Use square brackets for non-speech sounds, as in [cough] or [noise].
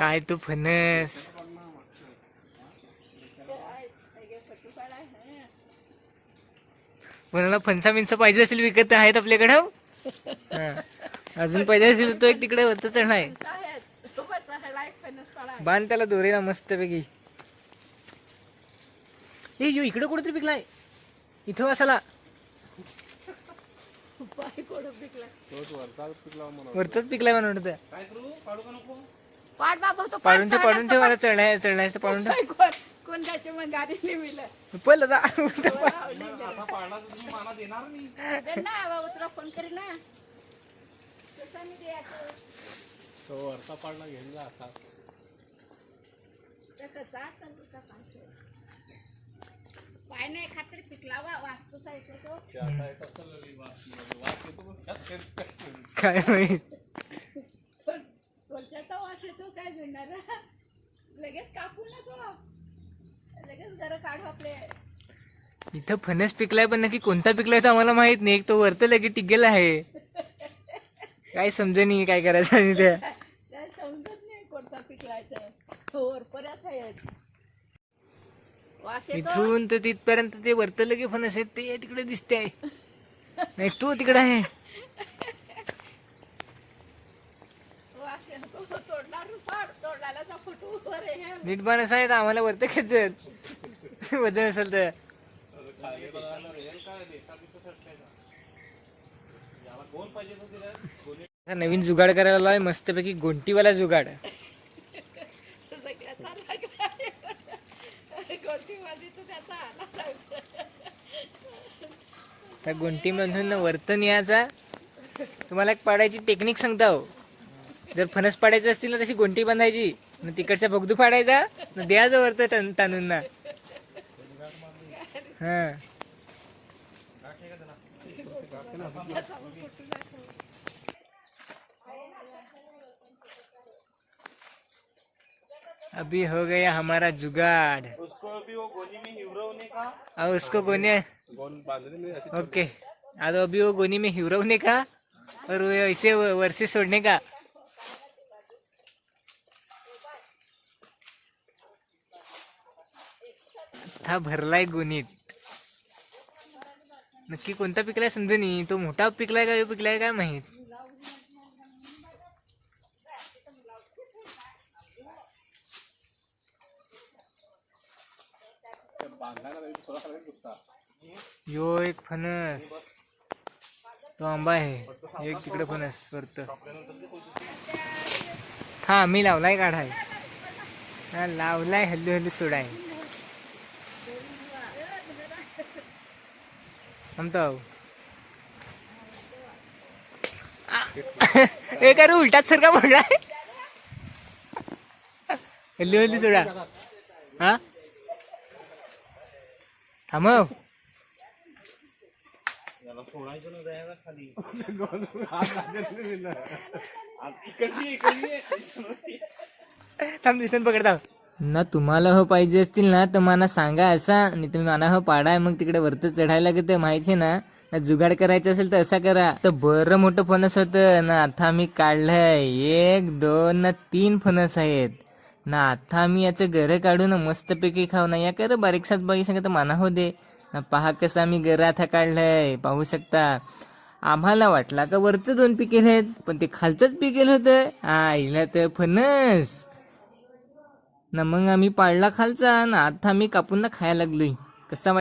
काय तू फणस कोणाला फणसा बिनसा पाहिजे असेल विकत आहेत आपल्याकडं हा. अजून पाहिजे असेल तो एक तिकडे वरत चढणं आहे बांध त्याला दोरेला मस्त पैकी ए यो इकडे कुठेतरी पिकलाय. इथं वासाला. वरतच पिकलाय? म्हणून बाबा तो पाडून ठेव पाडून ठेव मला चढलाय चढलाय पाडून ठेव. मग गाडी पल आता. दे ना बाबा तुला फोन करेल ना. पाहिजे. पाय नाही खात्री पिकला वा वास्तूचा येतो तो. काय माहीत पण वरच्याचा वास येतो काय घेणार लगेच कापू नको. लगेच घर काढू आपले. इथं फणस पिकलाय पण नक्की कोणता पिकलाय तर आम्हाला माहीत नाही. एक तो वरत लगे टिकेल आहे. काय समजे नाही काय करायचं आणि त्या काय समजत नाही कोणता पिकलायचं. वर परत आहे. वास येतो. इथून तर तिथपर्यंत ते वरत लगे फणस आहेत. ते तिकडे दिसते आहे नाही तो तिकडे आहे. नीट बनस आहेत आम्हाला वरते खेचत वजन असेल तर. नवीन जुगाड करायला लावलाय मस्तपैकी गोंटीवाला जुगाड. त्या गोंटीमधून वर्तन यायचा. तुम्हाला एक पाडायची टेक्निक सांगता. हो जर फणस पाडायचं असतील ना तशी गोंटी बांधायची. न तिकडच्या बगदू फाडायचा न द्यायचं वरत टन- ताणून ना हा. अभी हो गया हमारा जुगाड़. उसको भी वो गोनी में हिवरवने का? अब उसको गोने ओके। अब अभी वो गोनी में हिवरवने का और वो ऐसे वर्षे सोडने का। था भरलाय गुणित. नक्की कोणता पिकलाय समजून नाही तो मोठा पिकलाय का पिकलाय काय माहीत? यो एक फणस. तो आंबा आहे. एक तिकडे फणस वरत. हा मी लावलाय काढाय. लावलाय हल्लू हल्लू सोडाय. थांबतो [laughs] ए काय रे उलटाच सारखा पडलाय हल्ली हल्ली सोडा. हा? थांबव. इकडची थांब दिसून पकडता ना तुम्हाला हो पाहिजे असतील ना तर मला सांगा असा आणि तुम्ही मला हो पाडाय मग तिकडे वरत चढायला लागत माहिती ना. ना जुगाड करायचं असेल तर असा करा. तर बरं मोठं फणस होतं. ना आता मी काढलंय. एक दोन ना तीन फणस आहेत. ना आता मी याचं घर काढून मस्तपैकी खाऊ ना या. कर बारीकसात बाई सांगत माना हो दे. ना पहा कसं आम्ही घरं आता काढलंय. पाहू शकता. आम्हाला वाटला का वरचं दोन पिकेल आहेत पण ते खालचंच पिकेल होतं. आईला तर फणस. ना मग आम्ही पाळला खालचा ना आता आम्ही कापून ना खायला लागलोय. कसा वाट-